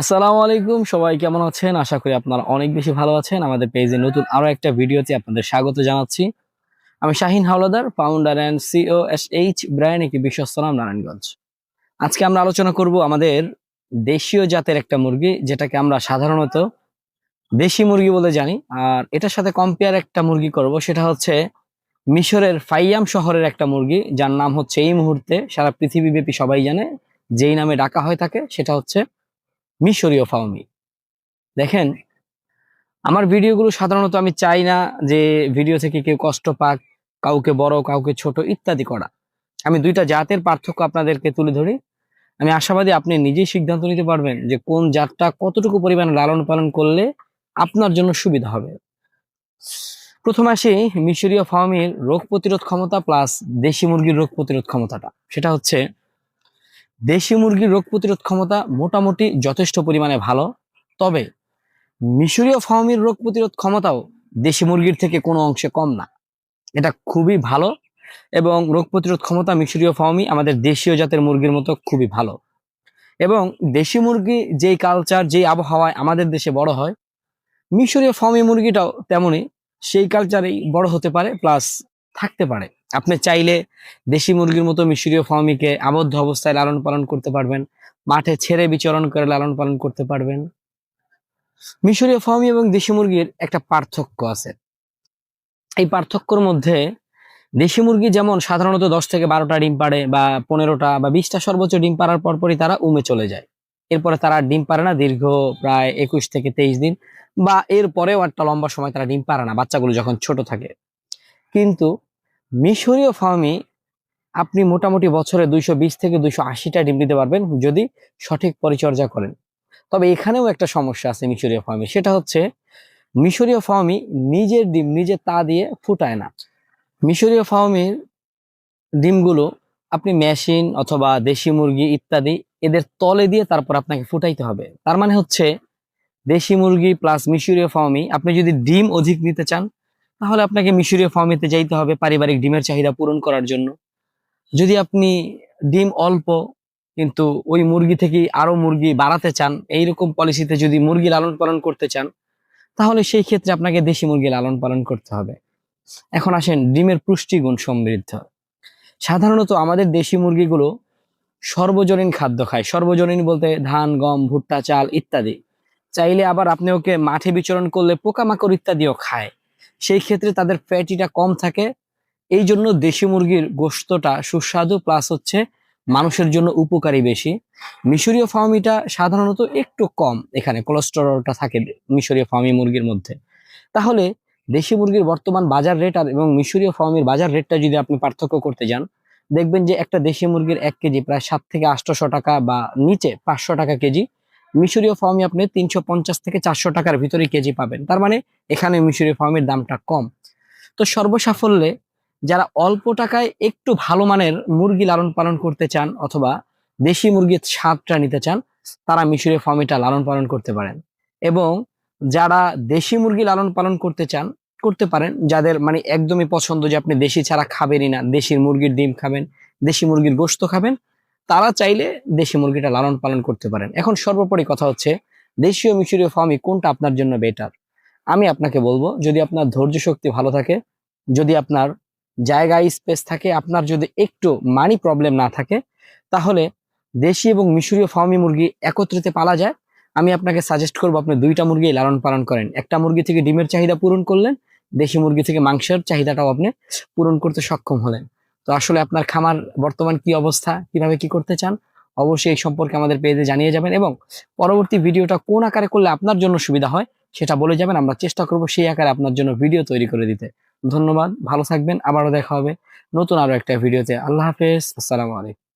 আসসালামু আলাইকুম, সবাই কেমন আছেন? আশা করি আপনারা অনেক বেশি ভালো আছেন। আমাদের পেজে নতুন আরও একটা ভিডিওতে আপনাদের স্বাগত জানাচ্ছি। আমি Shahin Hawladar founder and CEO S H brand একটি বিশ্বস্ত নাম, নারায়ণগঞ্জ। আজকে আমরা আলোচনা করব আমাদের দেশীয় জাতের একটা মুরগি, যেটাকে আমরা সাধারণত দেশি মুরগি বলে জানি। আর এটার সাথে কম্পেয়ার একটা মুরগি করব, সেটা হচ্ছে মিশরের ফাইয়াম শহরের একটা মুরগি, যার নাম হচ্ছে এই মুহূর্তে সারা পৃথিবীব্যাপী সবাই জানে, যেই নামে ডাকা হয়ে থাকে, সেটা হচ্ছে মিশরীয় ফাউমি দেখেন, আমার ভিডিওগুলো সাধারণত আমি চাই না যে ভিডিও থেকে কেউ কষ্ট পাক, কাউকে বড়, কাউকে ছোট ইত্যাদি করা। আমি দুইটা জাতের পার্থক্য আপনাদেরকে তুলে ধরি। আমি আশাবাদী আপনি নিজেই সিদ্ধান্ত নিতে পারবেন যে কোন জাতটা কতটুকু পরিমাণে লালন পালন করলে আপনার জন্য সুবিধা হবে। প্রথম আসি মিশরীয় ফার্মের রোগ প্রতিরোধ ক্ষমতা প্লাস দেশি মুরগির রোগ প্রতিরোধ ক্ষমতাটা। সেটা হচ্ছে দেশি মুরগির রোগ প্রতিরোধ ক্ষমতা মোটামুটি যথেষ্ট পরিমাণে ভালো। তবে মিশরীয় ফার্মের রোগ প্রতিরোধ ক্ষমতাও দেশি মুরগির থেকে কোনো অংশে কম না। এটা খুবই ভালো এবং রোগ প্রতিরোধ ক্ষমতা মিশরীয় ফার্মই আমাদের দেশীয় জাতের মুরগির মতো খুবই ভালো। এবং দেশি মুরগি যেই কালচার যেই আবহাওয়ায় আমাদের দেশে বড় হয়, মিশরীয় ফার্মি মুরগিটাও তেমনই সেই কালচারেই বড় হতে পারে প্লাস থাকতে পারে। আপনি চাইলে দেশি মুরগির মতো মিশরীয় ফার্মিকে আবদ্ধ অবস্থায় লালন পালন করতে পারবেন, মাঠে ছেড়ে বিচরণ করে লালন পালন করতে পারবেন। মিশরীয় ফার্মি এবং দেশি মুরগির একটা পার্থক্য আছে। এই পার্থক্যর মধ্যে দেশি মুরগি যেমন সাধারণত দশ থেকে বারোটা ডিম পাড়ে বা পনেরোটা বা বিশটা সর্বোচ্চ ডিম পাড়ার পরপরই তারা উমে চলে যায়। এরপরে তারা ডিম পারে না, দীর্ঘ প্রায় একুশ থেকে তেইশ দিন বা এর পরেও একটা লম্বা সময় তারা ডিম পারে না, বাচ্চাগুলো যখন ছোট থাকে। কিন্তু মিশরীয় ফার্মি আপনি মোটামুটি বছরে দুইশো বিশ থেকে দুইশো আশিটা ডিম দিতে পারবেন যদি সঠিক পরিচর্যা করেন। তবে এখানেও একটা সমস্যা আছে মিশরীয় ফার্মি, সেটা হচ্ছে মিশরীয় ফার্মি নিজের ডিম নিজে তা দিয়ে ফুটায় না। মিশরীয় ফার্মির ডিমগুলো আপনি মেশিন অথবা দেশি মুরগি ইত্যাদি এদের তলে দিয়ে তারপর আপনাকে ফুটাইতে হবে। তার মানে হচ্ছে দেশি মুরগি প্লাস মিশরীয় ফার্মি, আপনি যদি ডিম অধিক নিতে চান তাহলে আপনাকে মিশরীয় ফার্মেতে যাইতে হবে পারিবারিক ডিমের চাহিদা পূরণ করার জন্য। যদি আপনি ডিম অল্প, কিন্তু ওই মুরগি থেকে আরও মুরগি বাড়াতে চান, এইরকম পলিসিতে যদি মুরগি লালন পালন করতে চান, তাহলে সেই ক্ষেত্রে আপনাকে দেশি মুরগি লালন পালন করতে হবে। এখন আসেন, ডিমের পুষ্টিগুণ সমৃদ্ধ। সাধারণত আমাদের দেশি মুরগিগুলো সর্বজনীন খাদ্য খায়। সর্বজনীন বলতে ধান, গম, ভুট্টা, চাল ইত্যাদি। চাইলে আবার আপনি ওকে মাঠে বিচরণ করলে পোকামাকড় ইত্যাদিও খায়। সেই ক্ষেত্রে তাদের ফ্যাটিটা কম থাকে। এই জন্য দেশি মুরগির গোস্তটা সুস্বাদু প্লাস হচ্ছে মানুষের জন্য উপকারী বেশি। মিশরীয় ফার্মিটা সাধারণত একটু কম এখানে কোলেস্টেরলটা থাকে মিশরীয় ফার্মি মুরগির মধ্যে। তাহলে দেশি মুরগির বর্তমান বাজার রেট আর এবং মিশরীয় ফার্মির বাজার রেটটা যদি আপনি পার্থক্য করতে যান, দেখবেন যে একটা দেশি মুরগির এক কেজি প্রায় সাত থেকে আটশোশো টাকা বা নিচে পাঁচশো টাকা কেজি মিশরীয় ফার্মে আপনি তিনশো পঞ্চাশ থেকে চারশো টাকার ভিতরে কেজি পাবেন। তার মানে এখানে মিশরীয় ফার্মের দামটা কম। তো সর্বসাফল্যে যারা অল্প টাকায় একটু ভালো মানের মুরগি লালন পালন করতে চান অথবা দেশি মুরগির স্বাদটা নিতে চান, তারা মিশরীয় ফার্মিটা লালন পালন করতে পারেন। এবং যারা দেশি মুরগি লালন পালন করতে চান, করতে পারেন, যাদের মানে একদমই পছন্দ যে আপনি দেশি ছাড়া খাবেনই না, দেশির মুরগির ডিম খাবেন, দেশি মুরগির গোস্ত খাবেন তারা চাইলে দেশি মুরগিটা লালন পালন করতে পারেন। এখন সর্বোপরি কথা হচ্ছে, দেশীয় মিশরীয় ফার্মি কোনটা আপনার জন্য বেটার আমি আপনাকে বলব, যদি আপনার ধৈর্য শক্তি ভালো থাকে, যদি আপনার জায়গায় স্পেস থাকে, আপনার যদি একটু মানি প্রবলেম না থাকে, তাহলে দেশি এবং মিশরীয় ফার্মি মুরগি একত্রিতে পালা যায়। আমি আপনাকে সাজেস্ট করব, আপনি দুইটা মুরগি লালন পালন করেন। একটা মুরগি থেকে ডিমের চাহিদা পূরণ করলেন, দেশি মুরগি থেকে মাংসের চাহিদাটাও আপনি পূরণ করতে সক্ষম হলেন। তো আসলে আপনার খামার বর্তমান কি অবস্থা, কীভাবে কি করতে চান, অবশ্যই এই সম্পর্কে আমাদের পেজে জানিয়ে যাবেন এবং পরবর্তী ভিডিওটা কোন আকারে করলে আপনার জন্য সুবিধা হয় সেটা বলে যাবেন, আমরা চেষ্টা করব সেই আকারে আপনার জন্য ভিডিও তৈরি করে দিতে। ধন্যবাদ, ভালো থাকবেন, আবারও দেখা হবে নতুন আরও একটা ভিডিওতে। আল্লাহ হাফেজ, আসসালামু আলাইকুম।